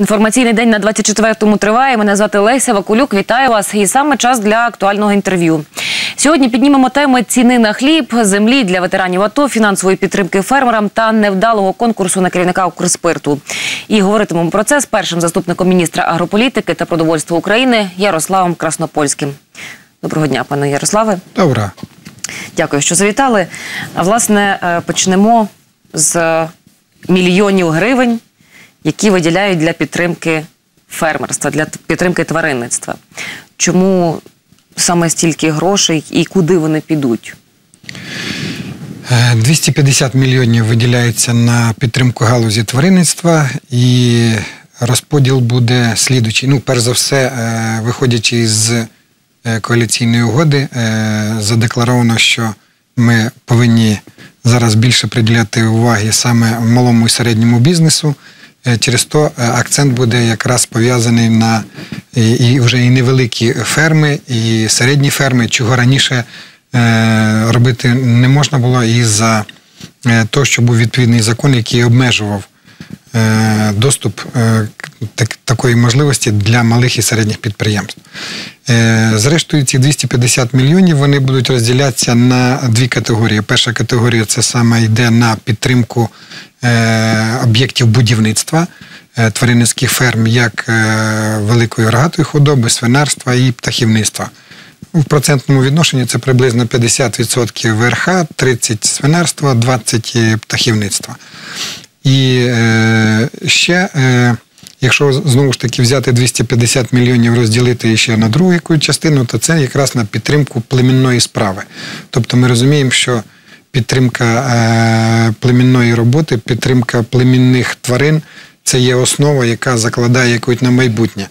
Інформаційний день на 24-му триває. Мене звати Леся Вакулюк. Вітаю вас. І саме час для актуального інтерв'ю. Сьогодні піднімемо теми ціни на хліб, землі для ветеранів АТО, фінансової підтримки фермерам та невдалого конкурсу на керівника Укрспирту. І говоритимемо про це з першим заступником міністра агрополітики та продовольства України Ярославом Краснопольським. Доброго дня, пане Ярославе. Добре. Дякую, що завітали. А, Власне, е, почнемо з мільйонів гривень, які виділяють для підтримки фермерства, для підтримки тваринництва. Чому саме стільки грошей і куди вони підуть? Е, 250 мільйонів виділяється на підтримку галузі тваринництва і розподіл буде слідучий. Ну, перш за все, е, виходячи з е, коаліційної угоди, е, задекларовано, що ми повинні зараз більше приділяти уваги саме малому і середньому бізнесу. Е, Через то е, акцент буде якраз пов'язаний на і, і вже і невеликі ферми, і середні ферми, чого раніше е, робити не можна було із-за е, того, що був відповідний закон, який обмежував доступ е, к- так, такої можливості для малих і середніх підприємств. Е, Зрештою, ці 250 мільйонів вони будуть розділятися на дві категорії. Перша категорія це саме йде на підтримку е, об'єктів будівництва е, тваринницьких ферм, як е, великої рогатої худоби, свинарства і птахівництва. В процентному відношенні це приблизно 50% ВРХ, 30% свинарства, 20% птахівництва. І е, ще, е, якщо знову ж таки взяти 250 мільйонів, розділити ще на другу яку частину, то це якраз на підтримку племінної справи. Тобто ми розуміємо, що підтримка е, племінної роботи, підтримка племінних тварин це є основа, яка закладає якусь на майбутнє.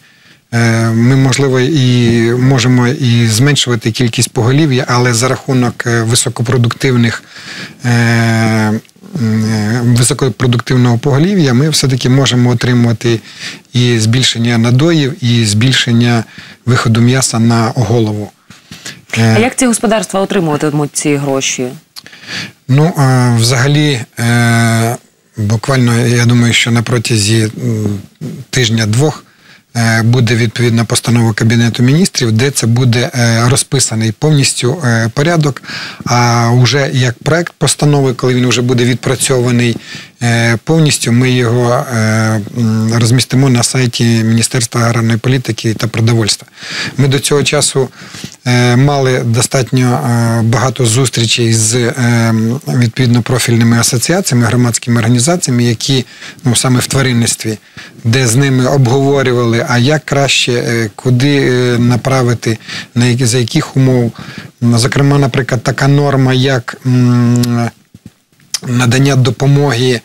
Ми, можливо, і можемо і зменшувати кількість поголів'я, але за рахунок високопродуктивних високопродуктивного поголів'я ми все-таки можемо отримувати і збільшення надоїв, і збільшення виходу м'яса на голову. Е, А як ці господарства отримуватимуть ці гроші? Ну, е, взагалі, е, буквально, я думаю, що на протязі тижня-двох е, буде відповідна постанова Кабінету міністрів, де це буде е, розписаний повністю е, порядок. А вже як проект постанови, коли він вже буде відпрацьований е, повністю, ми його е, розмістимо на сайті Міністерства аграрної політики та продовольства. Ми до цього часу е, мали достатньо е, багато зустрічей з е, відповідно профільними асоціаціями, громадськими організаціями, які ну саме в тваринництві, де з ними обговорювали, а як краще, е, куди е, направити, на які за яких умов. Зокрема, наприклад, така норма, як надання допомоги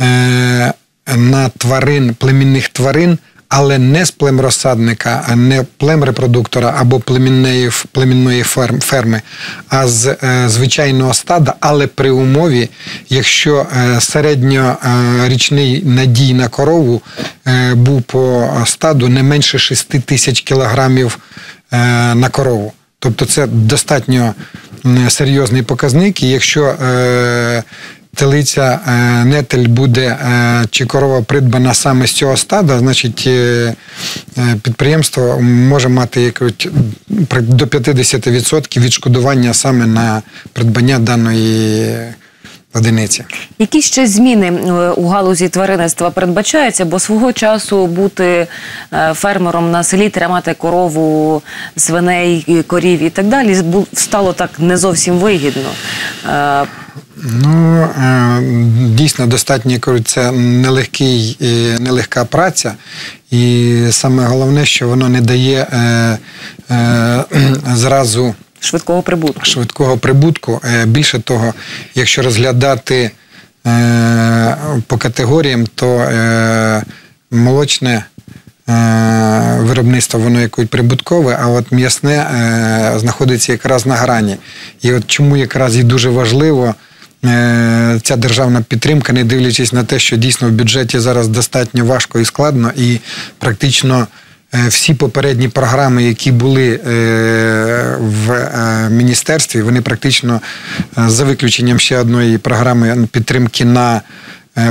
е, на тварин, племінних тварин, але не з племрозсадника, а не племрепродуктора або племінної, племінної ферми, а з е, звичайного стада, але при умові, якщо е, середньорічний надій на корову е, був по стаду не менше 6 тисяч кілограмів е, на корову. Тобто це достатньо серйозний показник, і якщо е, телиця е, нетель буде е, чи корова придбана саме з цього стада, значить е, підприємство може мати якось до 50% відшкодування саме на придбання даної одиниці. Які ще зміни у галузі тваринництва передбачаються? Бо свого часу бути фермером на селі, тримати корову, свиней, корів і так далі стало так не зовсім вигідно. Ну, е, дійсно, достатньо кажуть, це нелегкий, е, нелегка праця, і саме головне, що воно не дає е, е, зразу Швидкого прибутку. швидкого прибутку. Е, Більше того, якщо розглядати е, по категоріям, то е, молочне виробництво воно якось прибуткове, а от м'ясне знаходиться якраз на грані. І от чому якраз і дуже важливо. Е, Ця державна підтримка, не дивлячись на те, що дійсно в бюджеті зараз достатньо важко і складно, і практично е, всі попередні програми, які були е, в міністерстві, вони практично за виключенням ще одної програми підтримки на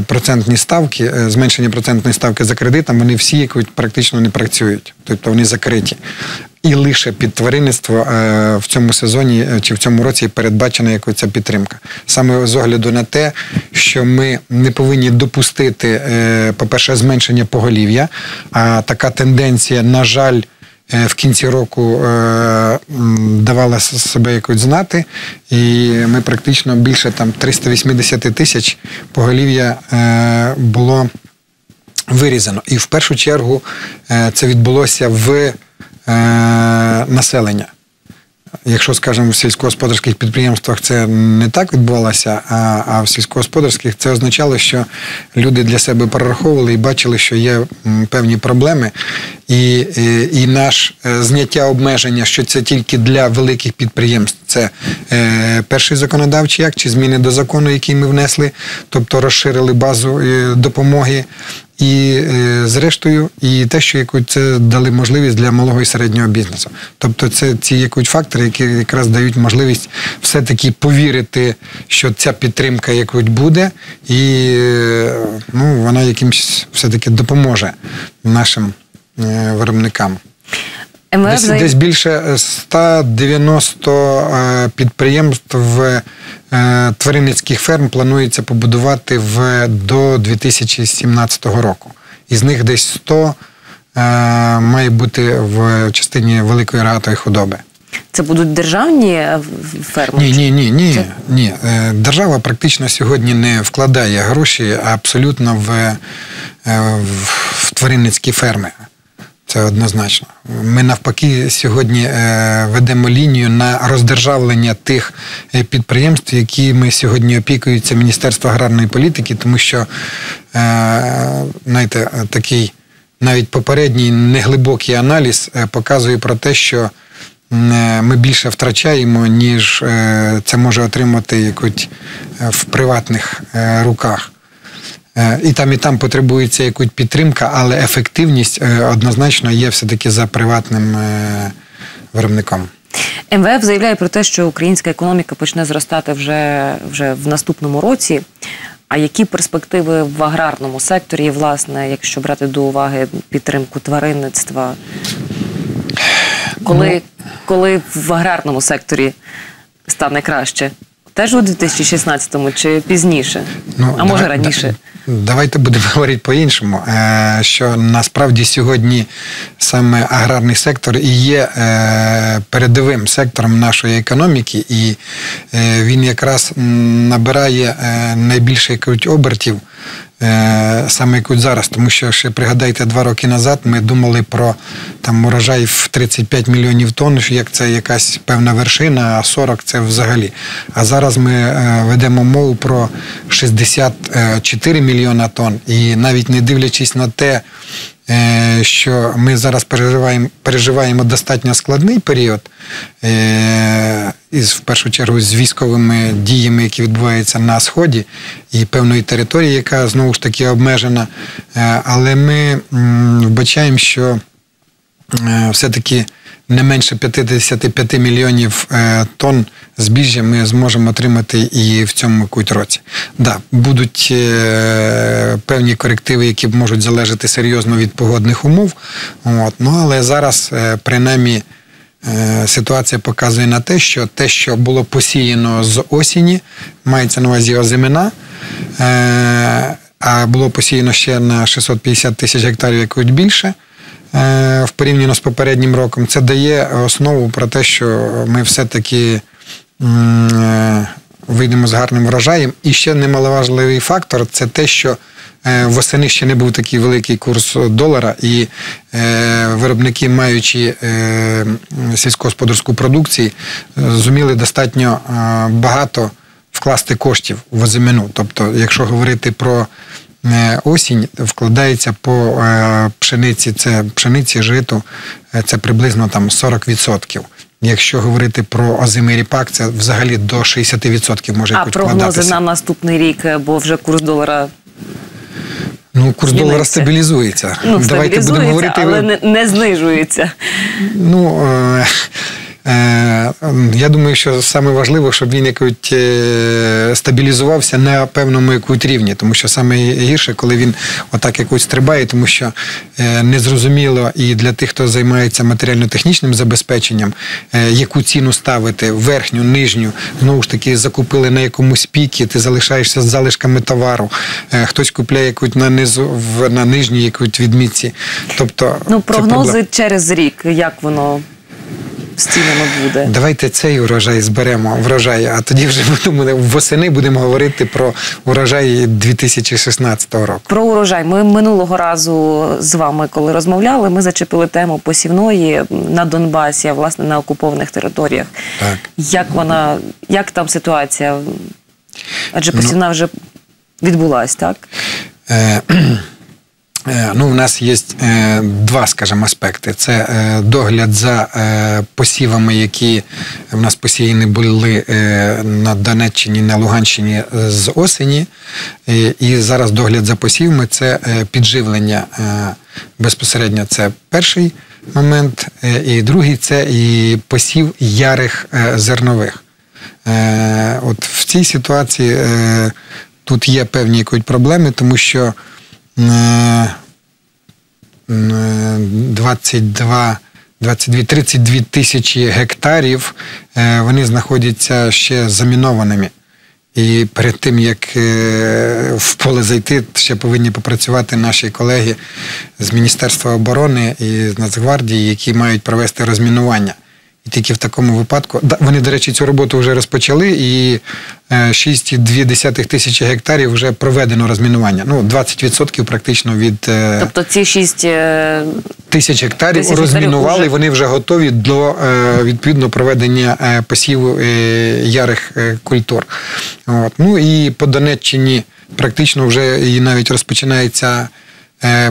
процентні ставки, зменшення процентної ставки за кредитом, вони всі практично не працюють, тобто вони закриті. І лише під тваринництво е, в цьому сезоні е, чи в цьому році передбачена якось ця підтримка. Саме з огляду на те, що ми не повинні допустити, е, по-перше, зменшення поголів'я, а така тенденція, на жаль, в кінці року давала себе якось знати, і ми практично більше там 380 тисяч поголів'я було вирізано. І в першу чергу це відбулося в населення. Якщо, скажімо, в сільськогосподарських підприємствах це не так відбувалося, а, а в сільськогосподарських це означало, що люди для себе перераховували і бачили, що є певні проблеми, і, і, і наш е, зняття обмеження, що це тільки для великих підприємств, це е, перший законодавчий акт чи зміни до закону, який ми внесли, тобто розширили базу е, допомоги. І е, зрештою, і те, що яку це дали можливість для малого і середнього бізнесу. Тобто, це ці якусь фактори, які якраз дають можливість все-таки повірити, що ця підтримка якось буде, і е, ну, вона якимось все-таки допоможе нашим е, виробникам. МВФ Десь, десь більше 190 е, підприємств е, тваринницьких ферм планується побудувати в, до 2017 року. Із них десь 100 е, має бути в частині великої рогатої худоби. Це будуть державні е, ферми? Ні, ні, ні, ні. ні. Е, Держава практично сьогодні не вкладає гроші абсолютно в, е, в, в тваринницькі ферми. Це однозначно. Ми навпаки сьогодні е, ведемо лінію на роздержавлення тих е, підприємств, якими сьогодні опікується Міністерство аграрної політики, тому що е, знаєте, такий навіть попередній неглибокий аналіз показує про те, що ми більше втрачаємо, ніж це може отримати якось в приватних руках. Е, І там, і там потребується якась підтримка, але ефективність е, однозначно є все-таки за приватним е, виробником. МВФ заявляє про те, що українська економіка почне зростати вже, вже в наступному році. А які перспективи в аграрному секторі, власне, якщо брати до уваги підтримку тваринництва? Коли, коли в аграрному секторі стане краще? Теж у 2016-му чи пізніше? а може Ну, давай- раніше? да- Давайте будемо говорити по-іншому. е, Що насправді сьогодні саме аграрний сектор і є е, передовим сектором нашої економіки, і е, він якраз набирає найбільше якось обертів. Е, Саме якось зараз, тому що ще пригадайте, два роки назад ми думали про там урожай в 35 мільйонів тонн, як це якась певна вершина, а 40 це взагалі. А зараз ми е, ведемо мову про 64 мільйона тонн. І навіть не дивлячись на те, е, що ми зараз переживаємо, переживаємо достатньо складний період, е, із в першу чергу з військовими діями, які відбуваються на сході, і певної території, яка знову ж таки обмежена. Е, Але ми вбачаємо, що е, все-таки не менше 55 мільйонів е, тонн збіжжя ми зможемо отримати і в цьому якусь році. Да, будуть е, певні корективи, які можуть залежати серйозно від погодних умов. От, ну, але зараз, е, принаймні, ситуація показує на те, що те, що було посіяно з осені, мається на увазі озимина. А було посіяно ще на 650 тисяч гектарів якось більше в порівняно з попереднім роком. Це дає основу про те, що ми все-таки е, вийдемо з гарним врожаєм. І ще немаловажливий фактор це те, що е, восени ще не був такий великий курс долара, і е, виробники, маючи е, сільськогосподарську продукцію, е, зуміли достатньо е, багато вкласти коштів в озимину. Тобто, якщо говорити про е, осінь, вкладається по е, пшениці, це пшениці, житу, е, це приблизно там 40%. Якщо говорити про озимий ріпак, це взагалі до 60% може А прогнози на наступний рік, е, бо вже курс долара Ну, курс долара стабілізується. ну, Давайте будемо говорити. але не, не знижується. Ну, е, Е, Я думаю, що саме важливо, щоб він якось е, стабілізувався на певному якусь рівні, тому що саме гірше, коли він отак якось стрибає, тому що е, незрозуміло і для тих, хто займається матеріально-технічним забезпеченням, е, яку ціну ставити, верхню, нижню, знову ж таки, закупили на якомусь пікі, ти залишаєшся з залишками товару, е, хтось купляє якусь на низу на нижній якусь відмітці. Тобто Ну, прогнози через рік, як воно з цінами буде. Давайте цей урожай зберемо врожай, а тоді вже будемо восени будемо говорити про урожай 2016 року. Про урожай. Ми минулого разу з вами, коли розмовляли, ми зачепили тему посівної на Донбасі, а власне на окупованих територіях. Так. Як вона, як там ситуація? Адже Ну, посівна вже відбулась, так? Е, Ну, у нас є е, два, скажімо, аспекти. Це е, догляд за е, посівами, які в нас посіяні були е, на Донеччині, на Луганщині е, з осені. І, зараз догляд за посівами це е, підживлення е, безпосередньо. Це перший момент. Е, І другий це і посів ярих е, зернових. Е, От в цій ситуації е, тут є певні якісь проблеми, тому що е, 22 22 32 тисячі гектарів е, вони знаходяться ще замінованими. І перед тим, як е, в поле зайти, ще повинні попрацювати наші колеги з Міністерства оборони і з Нацгвардії, які мають провести розмінування. І тільки в такому випадку вони, до речі, цю роботу вже розпочали, і е, 6,2 тисячі гектарів вже проведено розмінування. Ну, 20% практично від е, Тобто ці шість е, тисяч гектарів Тисяч розмінували, і вони вже готові до е, відповідно проведення е, посіву е, ярих е, культур. От. Ну і по Донеччині практично вже і навіть розпочинається е,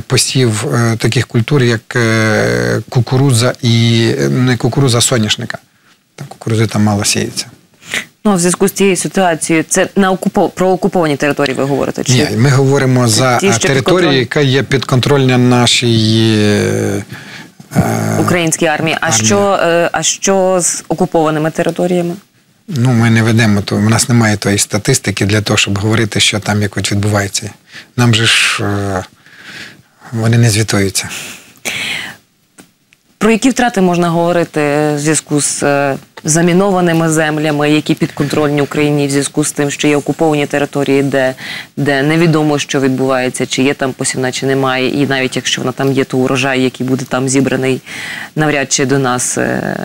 посів е, таких культур, як е, кукурудза і е, не кукурудза а соняшника. Там кукурудзи там мало сіється. ну, в зв'язку з цією ситуацією, це на окупо, про окуповані території ви говорите? Чи? Ні, ми говоримо за ті, е, територію, яка є підконтрольна нашій. е, е, Українській армії. А Армія. що, е, а що з окупованими територіями? Ну, ми не ведемо, то у нас немає тої статистики для того, щоб говорити, що там якось відбувається. Нам же ж е, вони не звітуються. Про які втрати можна говорити в зв'язку з е, замінованими землями, які підконтрольні Україні в зв'язку з тим, що є окуповані території, де, де невідомо, що відбувається, чи є там посівна, чи немає, і навіть якщо вона там є, то урожай, який буде там зібраний, навряд чи до нас е,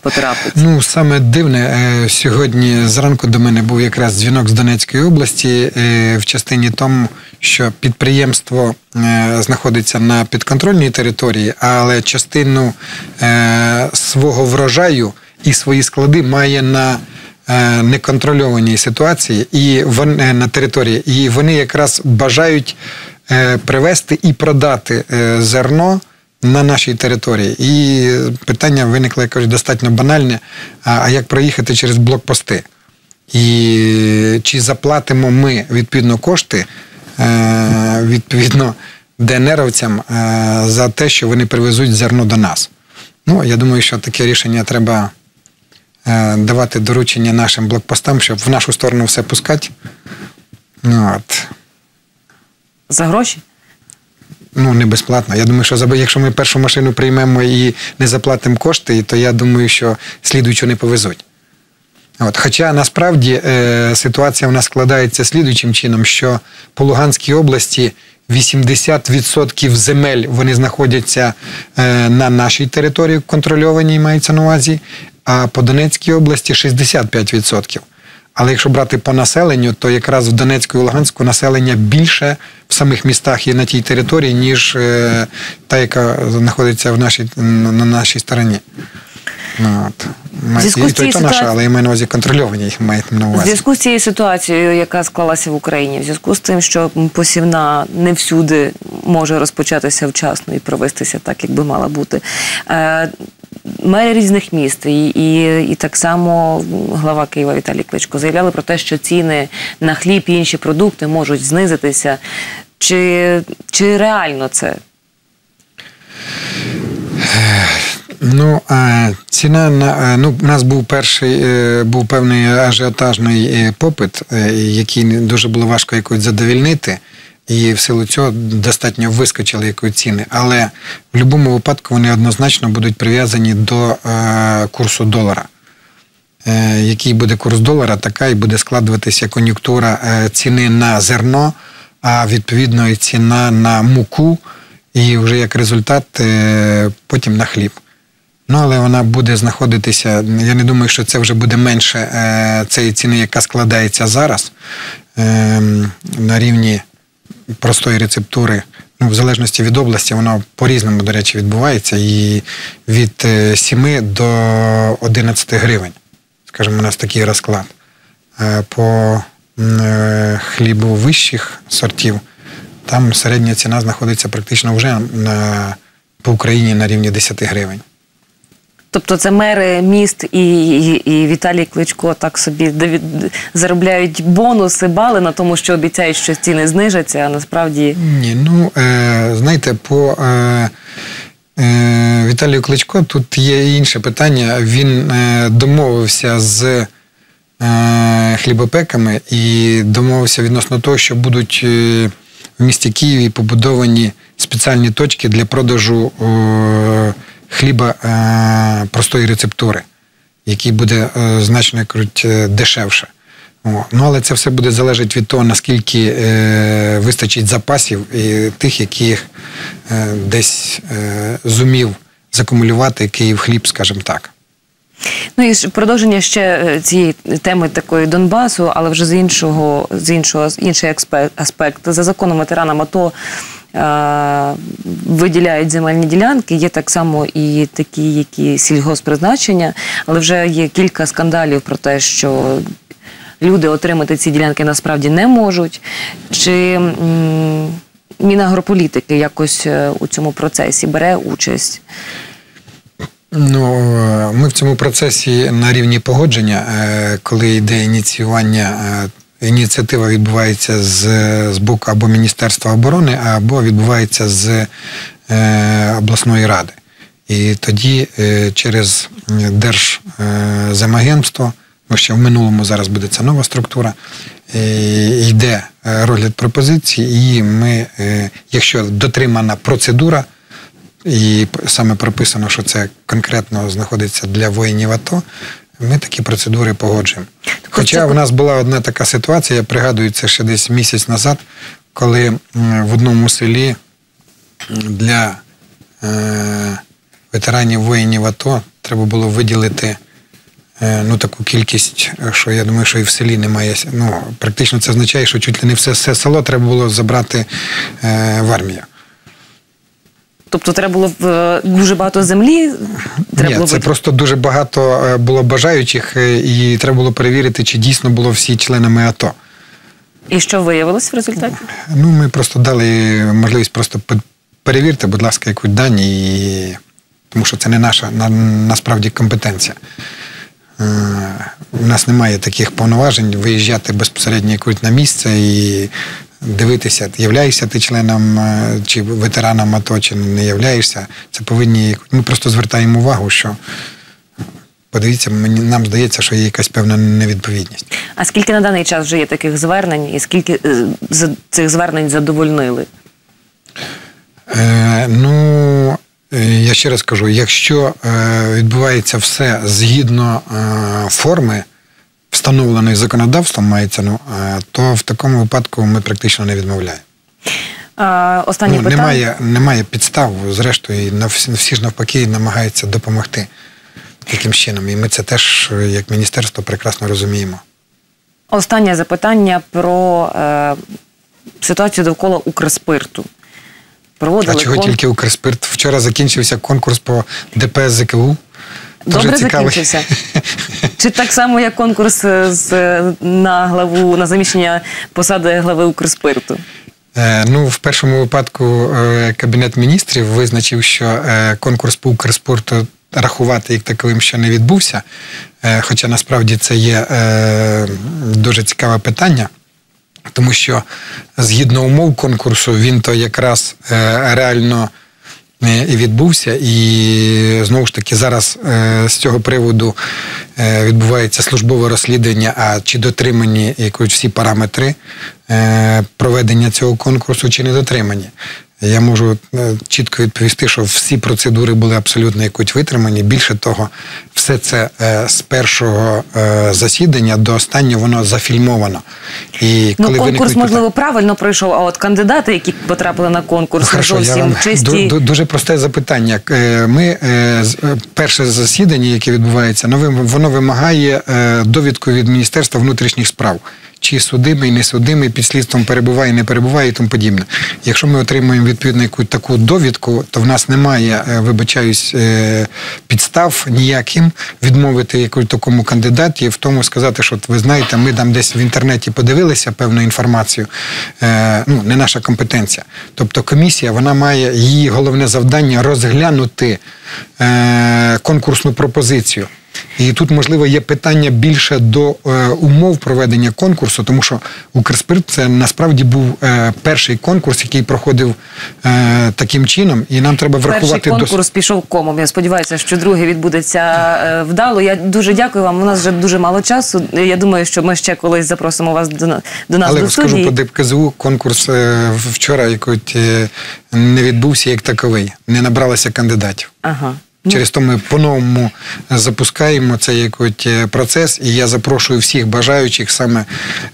потрапить. Ну, саме дивне, е, сьогодні зранку до мене був якраз дзвінок з Донецької області е, в частині тому, що підприємство е, знаходиться на підконтрольній території, але частину свого врожаю і свої склади має на неконтрольованій ситуації і вон, е, на території, і вони якраз бажають привезти і продати зерно на нашій території. І питання виникло якось достатньо банальне: а, як проїхати через блокпости? І чи заплатимо ми відповідно кошти е, відповідно ДНРовцям е, за те, що вони привезуть зерно до нас? Ну, я думаю, що таке рішення треба е, давати доручення нашим блокпостам, щоб в нашу сторону все пускати. Ну, от. За гроші? Ну, не безплатно. Я думаю, що якщо ми першу машину приймемо і не заплатимо кошти, то я думаю, що слідуючу не повезуть. От. Хоча насправді е, ситуація в нас складається слідуючим чином, що по Луганській області 80% земель вони знаходяться е, на нашій території контрольованій, мається на увазі, а по Донецькій області 65%. Але якщо брати по населенню, то якраз в Донецьку і Луганську населення більше в самих містах є на тій території, ніж е, та, яка знаходиться в нашій, на на нашій стороні. Ну, от. Зв'язку І то, і то наша, але я маю на увазі контрольовані, їх на В увазі. зв'язку з цією ситуацією, яка склалася в Україні, в зв'язку з тим, що посівна не всюди може розпочатися вчасно і провестися так, як би мала бути. Мери різних міст і, і, і так само глава Києва Віталій Кличко заявляли про те, що ціни на хліб і інші продукти можуть знизитися. Чи, чи реально це? Ну, ціна на ну, у нас був перший е, був певний ажіотажний е, попит, е, який дуже було важко якось задовільнити. І в силу цього достатньо вискочили якої ціни. Але в будь-якому випадку вони однозначно будуть прив'язані до е, курсу долара. Е, який буде курс долара, така і буде складуватися кон'юнктура е, ціни на зерно, а відповідно і ціна на муку, і вже як результат потім на хліб. Ну, але вона буде знаходитися. Я не думаю, що це вже буде менше цієї ціни, яка складається зараз е, на рівні простої рецептури. Ну, в залежності від області, воно по-різному, до речі, відбувається. І від е, 7 до 11 гривень. Скажімо, у нас такий розклад. Е, По е, хлібу вищих сортів, там середня ціна знаходиться практично вже на, по Україні на рівні 10 гривень. Тобто це мери міст і, і, і Віталій Кличко так собі заробляють бонуси, бали на тому, що обіцяють, що ціни знижаться, а насправді Ні, ну е, знаєте, по е, е, Віталію Кличко тут є інше питання. Він е, домовився з е, хлібопеками і домовився відносно того, що будуть е, в місті Києві побудовані спеціальні точки для продажу е, хліба е, простої рецептури, який буде е, значно як кажуть, е, дешевше. О, ну, але це все буде залежати від того, наскільки е, вистачить запасів і тих, яких е, десь е, зумів закумулювати Київ хліб, скажімо так. Ну і продовження ще е, цієї теми такої Донбасу, але вже з іншого, з іншого, інший аспект. За законом ветеранам АТО виділяють земельні ділянки. Є так само і такі, які сільгоспризначення, але вже є кілька скандалів про те, що люди отримати ці ділянки насправді не можуть. Чи Мінагрополітики якось е, у цьому процесі бере участь? Ну, е, ми в цьому процесі на рівні погодження, е, коли йде ініціювання, е, ініціатива відбувається з, з боку або Міністерства оборони, або відбувається з е, обласної ради. І тоді е, через Держземагентство, бо ще в минулому зараз буде ця нова структура, е, йде е, розгляд пропозицій, і ми, е, якщо дотримана процедура, і саме прописано, що це конкретно знаходиться для воїнів АТО. Ми такі процедури погоджуємо. Хоча в нас була одна така ситуація, я пригадую це ще десь місяць назад, коли в одному селі для е, ветеранів воїнів АТО треба було виділити е, ну, таку кількість, що я думаю, що і в селі немає. Ну, практично це означає, що чуть ли не все, все село треба було забрати е, в армію. Тобто треба було е, дуже багато землі. Треба Ні, було це просто дуже багато е, було бажаючих, е, і треба було перевірити, чи дійсно було всі членами АТО. І що виявилось в результаті? Ну, ми просто дали можливість просто пе- перевірте, будь ласка, якусь дані, і... тому що це не наша на, насправді компетенція. У нас немає таких повноважень виїжджати безпосередньо якусь на місце і дивитися, являєшся ти членом е, чи ветераном АТО, чи не являєшся. Це повинні. Ми просто звертаємо увагу, що подивіться, мені нам здається, що є якась певна невідповідність. А скільки на даний час вже є таких звернень, і скільки е, з цих звернень задовольнили? Е, ну, е, я ще раз кажу: якщо е, відбувається все згідно е, форми, встановленої законодавством, мається, ну, то в такому випадку ми практично не відмовляємо. А, останнє Ну, питання. немає, немає підстав, зрештою, і нав- всі ж навпаки намагаються допомогти таким чином. І ми це теж, як міністерство, прекрасно розуміємо. Останнє запитання про е, ситуацію довкола Укрспирту. Проводили А чого кон- тільки Укрспирт? Вчора закінчився конкурс по ДПС ЗКУ. Дуже Добре цікавий. закінчився. Чи так само, як конкурс е, з, на главу на заміщення посади глави Укрспирту? Е, Ну, в першому випадку е, Кабінет міністрів визначив, що е, конкурс по Укрспорту рахувати як таковим ще не відбувся. Е, Хоча насправді це є е, дуже цікаве питання, тому що згідно умов конкурсу, він то якраз е, реально відбувся. І знову ж таки, зараз е, з цього приводу е, відбувається службове розслідування, а чи дотримані якось всі параметри е, проведення цього конкурсу, чи не дотримані. Я можу е, чітко відповісти, що всі процедури були абсолютно якось витримані. Більше того, все це е, з першого е, засідання до останнього воно зафільмовано. І Ну, коли конкурс, виникнуть можливо, правильно пройшов, а от кандидати, які потрапили на конкурс, Хорошо, я вам чисті. ду- ду- дуже просте запитання. Ми перше засідання, яке відбувається, ну, воно вимагає довідку від Міністерства внутрішніх справ. Чи судимий, не судимий, під слідством перебуває, не перебуває і тому подібне. Якщо ми отримуємо відповідну яку таку довідку, то в нас немає, е, вибачаюсь, е, підстав ніяким відмовити якомусь такому кандидаті в тому сказати, що ви знаєте, ми там десь в інтернеті подивилися певну інформацію. Е, Ну, не наша компетенція. Тобто комісія вона має її головне завдання розглянути конкурсну пропозицію. І тут, можливо, є питання більше до е, умов проведення конкурсу, тому що Укрспирт це насправді був е, перший конкурс, який проходив е, таким чином, і нам треба Перший врахувати конкурс пішов комом. Я сподіваюся, що другий відбудеться е, вдало. Я дуже дякую вам. У нас вже дуже мало часу. Я думаю, що ми ще колись запросимо вас до, до нас Але до скажу студії. по ДПКЗУ, конкурс е, вчора якось е, не відбувся як таковий, не набралося кандидатів. Ага. Через то ми по-новому запускаємо цей якось е, процес, і я запрошую всіх бажаючих, саме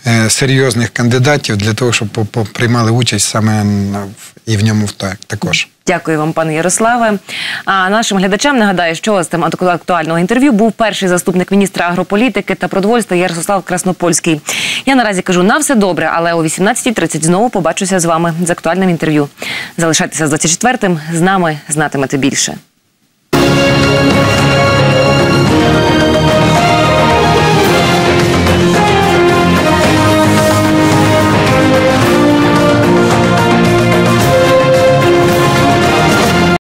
е, серйозних кандидатів, для того, щоб приймали участь саме в- і в ньому так- також. Дякую вам, пане Ярославе. А нашим глядачам нагадаю, що гостем актуального інтерв'ю був перший заступник міністра агрополітики та продовольства Ярослав Краснопольський. Я наразі кажу на все добре, але о 18.30 знову побачуся з вами з актуальним інтерв'ю. Залишайтеся з 24-м, з нами знатимете більше. Música